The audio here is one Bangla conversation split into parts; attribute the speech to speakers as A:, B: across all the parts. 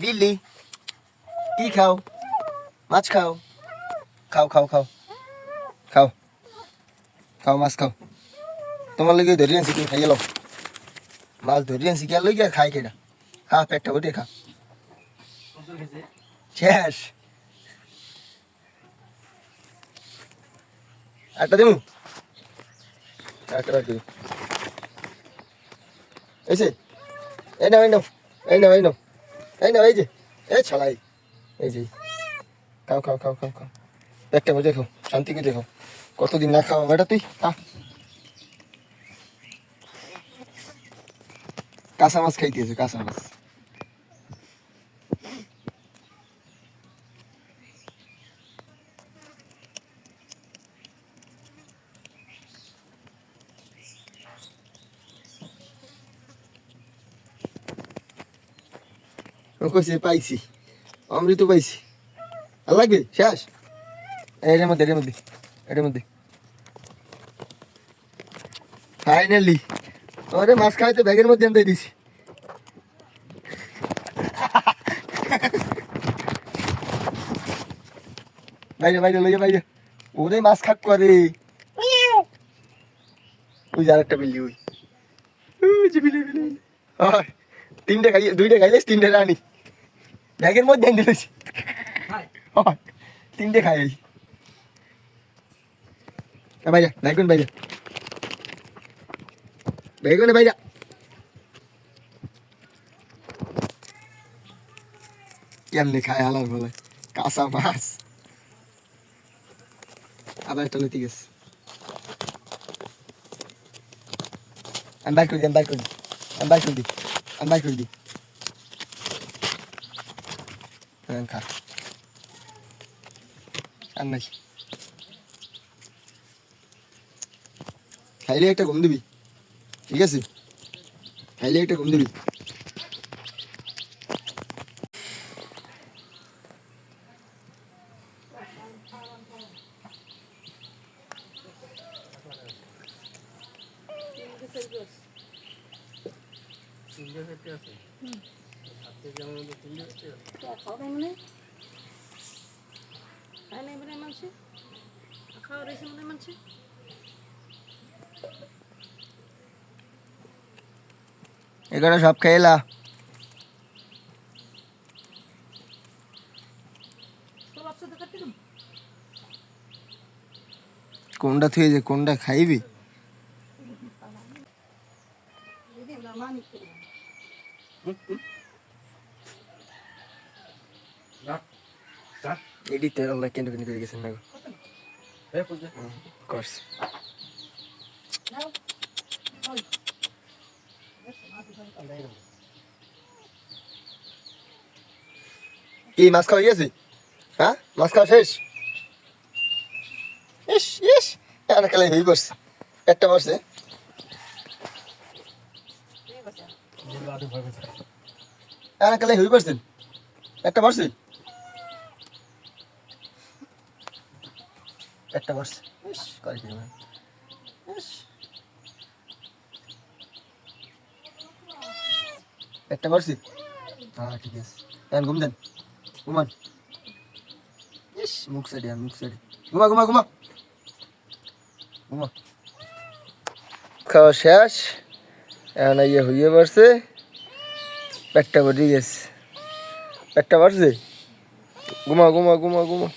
A: বিল্লি কি খাও মাছ খাও খাও খাও খাও খাও খাও মাছ খাও তোমার লগে ধরি আনছি তুমি খাইয়ে লও। মাছ ধরি আনছি কে লইগে খাই কেটা খা, পেটটা উঠে খা। শেষ। একটা দেবো একটা রাখি এই যে, এই নাও এই নাও এই নাও এই নাও। এই না এই যে। এই ছালাই এই যে। খাও খাও খাও খাও খাও। একটা করে দেখো শান্তিকে দেখো কতদিন না খাওয়া বেটা তুই? খা। কাঁচা মাছ খাইতেছে কাঁচা মাছ। কইছে পাইছি। অমৃত পাইছি। আর লাগবে শেষ? এর মধ্যে এর মধ্যে এর মধ্যে ফাইনালি ওরে মাছ খাইতে ব্যাগের মধ্যে আনতে দিছি। বাইরে বাইরে লইয়া বাইরে ওরে মাছ খাক করে। ওই যে আরেকটা বিল্লি ওই। ওই বিলি বিলি হয়। তিনটে খাই দুইটা খাইলে তিনটে রানি ব্যাগের মধ্যে এনে দিয়েছি হয় তিনটে খাই বাইরে বাইগুন বাইরে বেগুনে বাইরে কেমনি খায় হালার বলে কাঁচা মাছ আবার একটা লইতে গেছে আমি বাইক করে দিই আমি বাইক করে দিই আমি বাইক করে দিই আমি বাইক করে দিই খা আর নাই খাইলে একটা ঘুম দিবি ঠিক আছে খাইলে একটা ঘুম দিবি
B: খাওয়া মানে মানে মানে মানছে?
A: সব
B: দেবো
A: কোনটা থুয়ে যে কোনটা খাইবি?
B: করে
A: গেছেন না করছে
B: ওই
A: কি মাছ খাওয়া গেছে? হ্যাঁ? মাছ খাওয়া শেষ? ইস ইস খেলাই হয়ে পড়ছে একটা মারছে
B: ঠিক
A: খেলাই হয়ে একটা মারছে একটা না একটা হ্যাঁ ঠিক আছে। দেন ঘুম দেন। ঘুমান। ইস, মুখ মুখ সাইডে। ঘুমা ঘুমা ঘুমা। ঘুমা। খাওয়া শেষ। এখন ইয়ে হইয়ে পড়ছে পেটটা ভরে গেছে। পেটটা বাড়ছে? ঘুমা ঘুমা ঘুমা ঘুমা।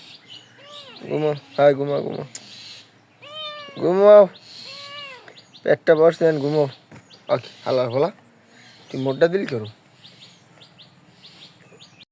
A: ঘুমা হ্যাঁ ঘুমা ঘুমা। ঘুমাও। পেটটা বাড়ছে ঘুমাও। আকি হালা, হলা। তুই মোটটা দিল করো।